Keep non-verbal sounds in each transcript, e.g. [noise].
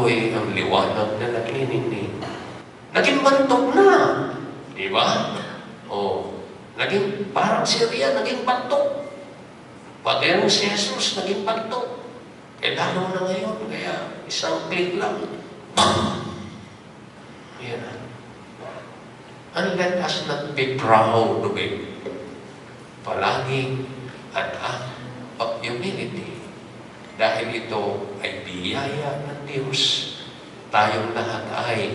ito'y ang liwanag na naglilingning. Naging bantok na. Di ba? O, naging parang si Ria, naging bantok. Pati si Jesus, naging bantok. Eh, lalo na ngayon, kaya isang click lang. [coughs] Yan. And let us not be proud of it. Palaging an act of humility. Dahil ito ay biyaya ng Diyos. Tayong lahat ay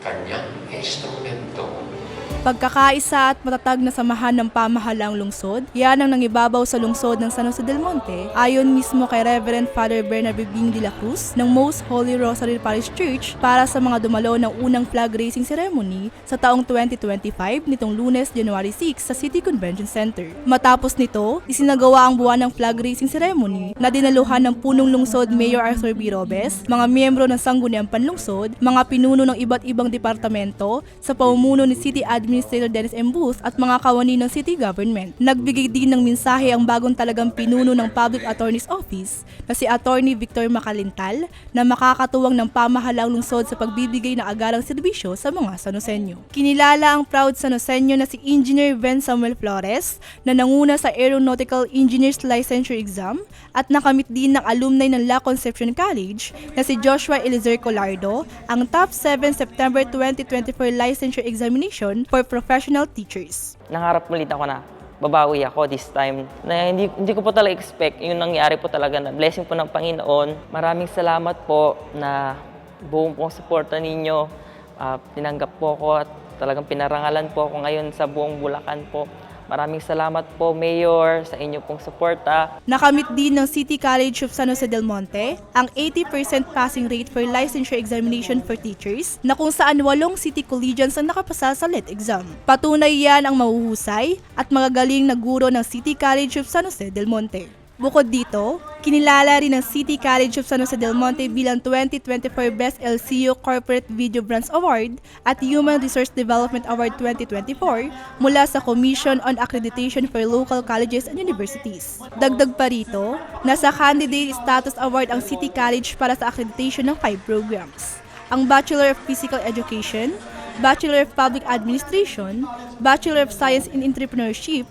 kanyang instrumento. Pagkakaisa at matatag na samahan ng pamahalang lungsod, yan ang nangibabaw sa lungsod ng San Jose del Monte ayon mismo kay Reverend Father Bernard Bibing de la Cruz ng Most Holy Rosary Parish Church para sa mga dumalo ng unang flag raising ceremony sa taong 2025 nitong lunes January 6 sa City Convention Center. Matapos nito, isinagawa ang buwan ng flag raising ceremony na dinaluhan ng punong lungsod Mayor Arthur B. Robes, mga miyembro ng Sangguniang Panlungsod, mga pinuno ng iba't ibang departamento sa pamumuno ni City Administrator Dennis M. Booth at mga kawani ng city government. Nagbigay din ng mensahe ang bagong talagang pinuno ng Public Attorney's Office na si Attorney Victor Macalintal na makakatuwang ng pamahalang lungsod sa pagbibigay ng agarang serbisyo sa mga Sanosenyo. Kinilala ang proud Sanosenyo na si Engineer Ben Samuel Flores na nanguna sa Aeronautical Engineers Licensure Exam at nakamit din ng alumni ng La Concepcion College na si Joshua Elizer Colardo ang top 7 September 2024 licensure examination for professional teachers. nangarap ulit ako na babawi ako this time. Na hindi, hindi ko po talaga expect yung nangyari po talaga na blessing po ng Panginoon. Maraming salamat po na buong pong suporta ninyo. Ah, tinanggap po ako at talagang pinarangalan po ako ngayon sa buong Bulacan po. Maraming salamat po, Mayor, sa inyo pong suporta. Nakamit din ng City College of San Jose del Monte ang 80% passing rate for licensure examination for teachers na kung saan walong city collegians ang nakapasa sa LET exam. Patunay yan ang mahuhusay at magagaling na guro ng City College of San Jose del Monte. Bukod dito, kinilala rin ng City College of San Jose del Monte bilang 2024 Best LCU Corporate Video Brands Award at Human Resource Development Award 2024 mula sa Commission on Accreditation for Local Colleges and Universities. Dagdag pa rito, nasa Candidate Status Award ang City College para sa accreditation ng five programs. Ang Bachelor of Physical Education, Bachelor of Public Administration, Bachelor of Science in Entrepreneurship,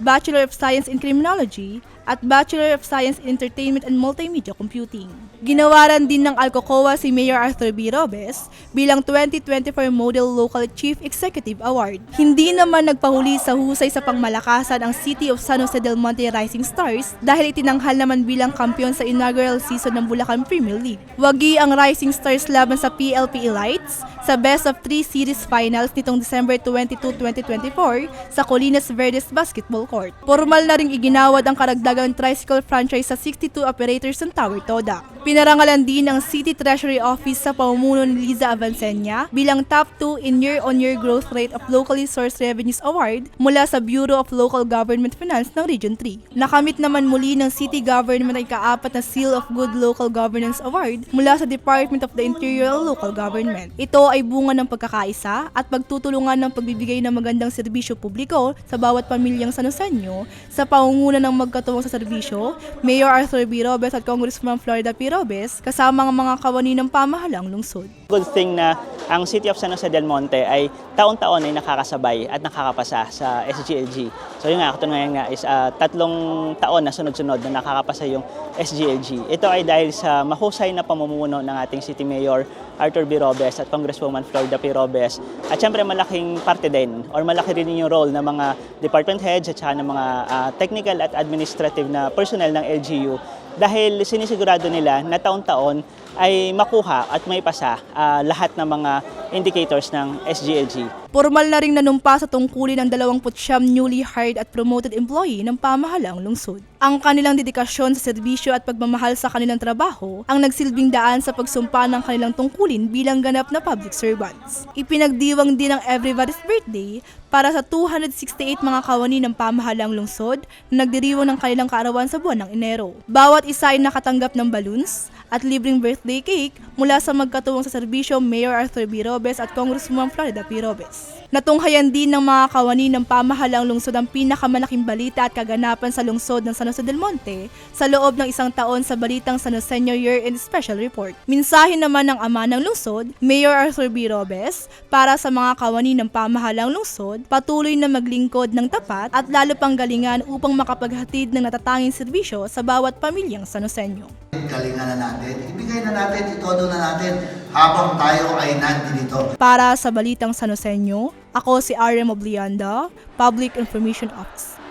Bachelor of Science in Criminology, at Bachelor of Science in Entertainment and Multimedia Computing. Ginawaran din ng Alcocoa si Mayor Arthur B. Robes bilang 2024 Model Local Chief Executive Award. Hindi naman nagpahuli sa husay sa pangmalakasan ang City of San Jose del Monte Rising Stars dahil itinanghal naman bilang kampiyon sa inaugural season ng Bulacan Premier League. Wagi ang Rising Stars laban sa PLP Elites sa Best of 3 Series Finals nitong December 22, 2024 sa Colinas Verdes Basketball Court. Formal na ring iginawad ang karagdagang tricycle franchise sa 62 operators ng Tower Toda. Pinarangalan din ang City Treasury Office sa pamumuno ni Liza Avancenia bilang top 2 in year-on-year growth rate of locally sourced revenues award mula sa Bureau of Local Government Finance ng Region 3. Nakamit naman muli ng City Government ang ikaapat na Seal of Good Local Governance Award mula sa Department of the Interior and Local Government. Ito ay bunga ng pagkakaisa at pagtutulungan ng pagbibigay ng magandang serbisyo publiko sa bawat pamilyang Sanosenyo sa pangunguna ng magkatuwang sa serbisyo, Mayor Arthur B. Robes at Congressman Florida P. Robes kasama ang mga kawani ng pamahalang lungsod. Good thing na ang City of San Jose del Monte ay taon-taon ay nakakasabay at nakakapasa sa SGLG. So yun nga, katunayan nga is ah, tatlong taon na sunod-sunod na nakakapasa yung SGLG. Ito ay dahil sa mahusay na pamumuno ng ating City Mayor Arthur B. Robes at Congresswoman Florida P. Robes. At syempre malaking parte din or malaki rin yung role ng mga department heads at saka ng mga ah, technical at administrative na personnel ng LGU dahil sinisigurado nila na taon-taon ay makuha at may pasa ah, lahat ng mga indicators ng SGLG. Formal na ring nanumpa sa tungkulin ng 29 newly hired at promoted employee ng pamahalang lungsod. Ang kanilang dedikasyon sa serbisyo at pagmamahal sa kanilang trabaho ang nagsilbing daan sa pagsumpa ng kanilang tungkulin bilang ganap na public servants. Ipinagdiwang din ang Everybody's Birthday para sa 268 mga kawani ng pamahalang lungsod na nagdiriwang ng kanilang kaarawan sa buwan ng Enero. Bawat isa ay nakatanggap ng balloons at libreng birthday cake mula sa magkatuwang sa serbisyo Mayor Arthur B. Robes at Congresswoman Florida P. Robes. Natunghayan din ng mga kawani ng pamahalang lungsod ang pinakamalaking balita at kaganapan sa lungsod ng San Jose del Monte sa loob ng isang taon sa balitang San Joseño Year End Special Report. Minsahe naman ng ama ng lungsod, Mayor Arthur B. Robes, para sa mga kawani ng pamahalang lungsod, patuloy na maglingkod ng tapat at lalo pang galingan upang makapaghatid ng natatanging serbisyo sa bawat pamilyang San Joseño. Galingan na natin, ibigay na natin, itodo na natin habang tayo ay nandito. Para sa Balitang San Joseño, ako si RM Oblianda, Public Information Office.